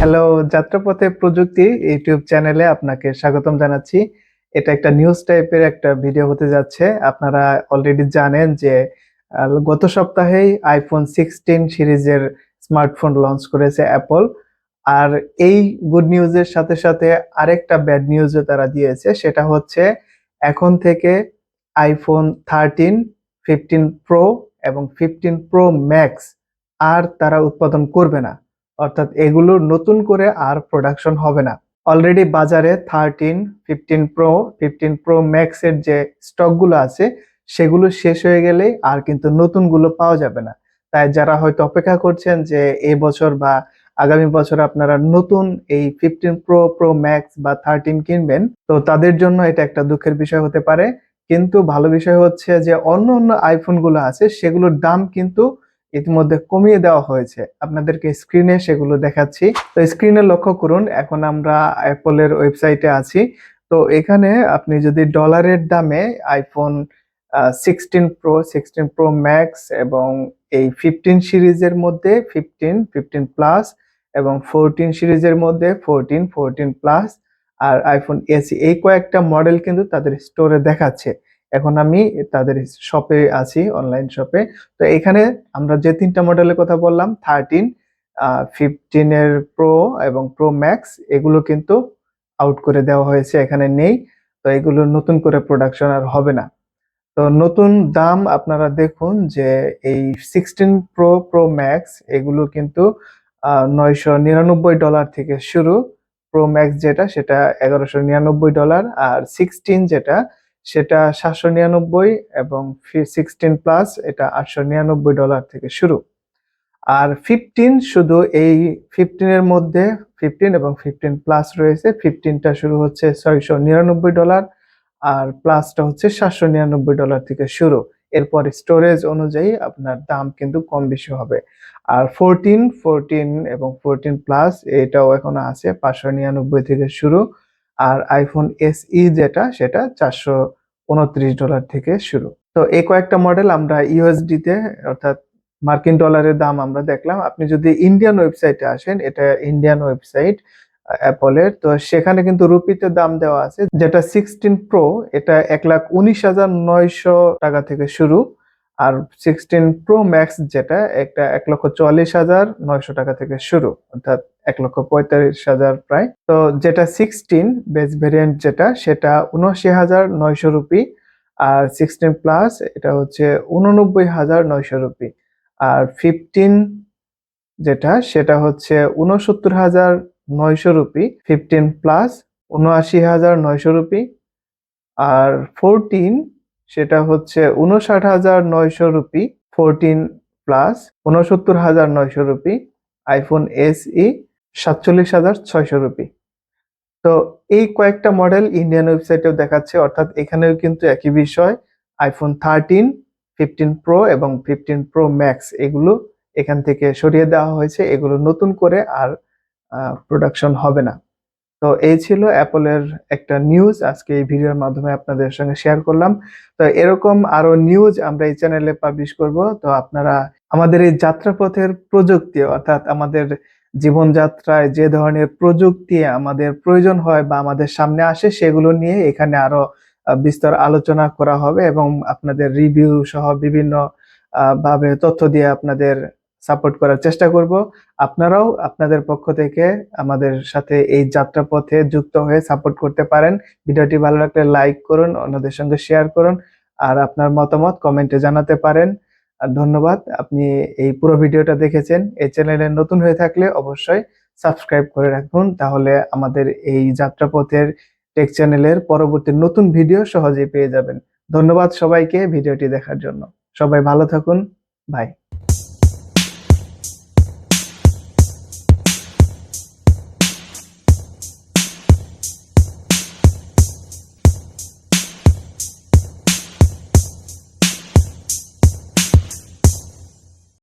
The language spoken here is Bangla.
হ্যালো যাত্রাপথে প্রযুক্তি ইউটিউব চ্যানেলে আপনাকে স্বাগতম জানাচ্ছি। এটা একটা নিউজ টাইপের একটা ভিডিও হতে যাচ্ছে। আপনারা অলরেডি জানেন যে গত সপ্তাহেই আইফোন সিক্সটিন সিরিজের স্মার্টফোন লঞ্চ করেছে অ্যাপল আর এই গুড নিউজের সাথে সাথে আরেকটা ব্যাড নিউজও তারা দিয়েছে, সেটা হচ্ছে এখন থেকে আইফোন থার্টিন ফিফটিন প্রো এবং ফিফটিন প্রো ম্যাক্স আর তারা উৎপাদন করবে না। অর্থাৎ এগুলোর নতুন করে আর প্রোডাকশন হবে না। অলরেডি বাজারে thirteen fifteen pro fifteen pro max এর যে স্টকগুলো আছে, সেগুলো শেষ হয়ে গেলেই আর কিন্তু নতুনগুলো পাওয়া যাবে না। তাই যারা হয়তো অপেক্ষা করছেন যে এই বছর বা আগামী বছর আপনারা নতুন এই ফিফটিন প্রো প্রো ম্যাক্স বা থার্টিন কিনবেন, তো তাদের জন্য এটা একটা দুঃখের বিষয় হতে পারে। কিন্তু ভালো বিষয় হচ্ছে যে অন্য অন্য আইফোনগুলো আছে, সেগুলোর দাম কিন্তু ইতিমধ্যে কমিয়ে দেওয়া হয়েছে। আপনাদেরকে স্ক্রিনে সেগুলো দেখাচ্ছি। তো স্ক্রিনে লক্ষ্য করুন, এখন আমরা অ্যাপলের ওয়েবসাইটে আছি। তো এখানে আপনি যদি ডলারের দামে iPhone sixteen pro sixteen pro max এবং এই ফিফটিন সিরিজের মধ্যে ফিফটিন ফিফটিন প্লাস এবং ফোরটিন সিরিজের মধ্যে ফোরটিন ফোরটিন প্লাস আর আইফোন এসি এই কয়েকটা মডেল কিন্তু তাদের স্টোরে দেখাচ্ছে। এখন আমি তাদের শপে আছি অনলাইন শপে তো এখানে আমরা যে তিনটা মডেলের কথা বললাম থার্টিন ফিফটিনের প্রো এবং প্রো ম্যাক্স এগুলো কিন্তু আউট করে দেওয়া হয়েছে, এখানে নেই। তো এগুলো নতুন করে প্রোডাকশন আর হবে না। তো নতুন দাম আপনারা দেখুন যে এই সিক্সটিন প্রো প্রো ম্যাক্স এগুলো কিন্তু নয়শো নিরানব্বই ডলার থেকে শুরু। প্রো ম্যাক্স যেটা, সেটা এগারোশো নিরানব্বই ডলার আর সিক্সটিন যেটা সেটা সাতশো নিরানব্বই এবং সিক্সটিন প্লাস এটা আটশো নিরানব্বই ডলার থেকে শুরু। আর ফিফটিন শুধু এই ফিফটিনের মধ্যে ফিফটিন এবং ফিফটিন প্লাস রয়েছে ফিফটিনটা শুরু হচ্ছে ছয়শো নিরানব্বই ডলার আর প্লাসটা হচ্ছে সাতশো নিরানব্বই ডলার থেকে শুরু। এরপর স্টোরেজ অনুযায়ী আপনার দাম কিন্তু কম বেশি হবে। আর ফোরটিন ফোরটিন এবং ফোরটিন প্লাস এটাও এখনও আছে, পাঁচশো নিরানব্বই থেকে শুরু। আর আইফোন এসই যেটা, সেটা চারশো উনত্রিশ ডলার থেকে শুরু। তো এই কয়েকটা মডেল আমরা ইউএসডি তে, অর্থাৎ মার্কিন ডলারের দাম আমরা দেখলাম। আপনি যদি ইন্ডিয়ান ওয়েবসাইটে আসেন, এটা ইন্ডিয়ান ওয়েবসাইট অ্যাপলের তো সেখানে কিন্তু রুপিতে দাম দেওয়া আছে, যেটা সিক্সটিন প্রো এটা এক লাখ উনিশ হাজার নয়শো টাকা থেকে শুরু। আর সিক্সটিন প্রো ম্যাক্স যেটা একটা এক লক্ষ চুয়াল্লিশ হাজার নয়শো টাকা থেকে শুরু, অর্থাৎ এক লক্ষ পঁয়তাল্লিশ হাজার প্রায়। তো যেটা সিক্সটিন বেস ভেরিয়েন্ট যেটা, সেটা উনআশি হাজার নয়শো রুপি, আর সিক্সটিন প্লাস এটা হচ্ছে উননব্বই হাজার নয়শো রুপি। আর ফিফটিন যেটা, সেটা হচ্ছে উনসত্তর হাজার নয়শো রুপি। ফিফটিন প্লাস উনআশি হাজার নয়শো রুপি। আর ফোরটিন সেটা হচ্ছে উনষাট হাজার নয়শো রুপি ফোরটিন প্লাস উনসত্তর হাজার নয়শো রুপি আইফোন এস ই সাতচল্লিশ হাজার ছয়শো রুপি। তো এই কয়েকটা মডেল ইন্ডিয়ান ওয়েবসাইটেও দেখাচ্ছে, অর্থাৎ এখানেও কিন্তু একই বিষয় আইফোন থার্টিন ফিফটিন প্রো এবং ফিফটিন প্রো ম্যাক্স এগুলো এখান থেকে সরিয়ে দেওয়া হয়েছে, এগুলো নতুন করে আর প্রোডাকশন হবে না। তো এই ছিল অ্যাপলের একটা নিউজ আজকে এই ভিডিওর মাধ্যমে আপনাদের সঙ্গে শেয়ার করলাম। তো এরকম আরও নিউজ আমরা এই চ্যানেলে পাবলিশ করব। তো আপনারা আমাদের এই যাত্রাপথের প্রযুক্তি, অর্থাৎ আমাদের জীবনযাত্রায় যে ধরনের প্রযুক্তি আমাদের প্রয়োজন হয় বা আমাদের সামনে আসে, সেগুলো নিয়ে এখানে আরও বিস্তর আলোচনা করা হবে এবং আপনাদের রিভিউ সহ বিভিন্ন ভাবে তথ্য দিয়ে আপনাদের সাপোর্ট করার চেষ্টা করব। আপনারাও আপনাদের পক্ষ থেকে আমাদের সাথে এই যাত্রাপথে যুক্ত হয়ে সাপোর্ট করতে পারেন। ভিডিওটি ভালো লাগলে লাইক করুন, অন্যদের সঙ্গে শেয়ার করুন, আর আপনার মতামত কমেন্টে জানাতে পারেন। আর ধন্যবাদ, আপনি এই পুরো ভিডিওটা দেখেছেন। এই চ্যানেলে নতুন হয়ে থাকলে অবশ্যই সাবস্ক্রাইব করে রাখুন। তাহলে আমাদের এই যাত্রাপথের টেক চ্যানেলের পরবর্তী নতুন ভিডিও সহজেই পেয়ে যাবেন। ধন্যবাদ সবাইকে ভিডিওটি দেখার জন্য। সবাই ভালো থাকুন। বাই।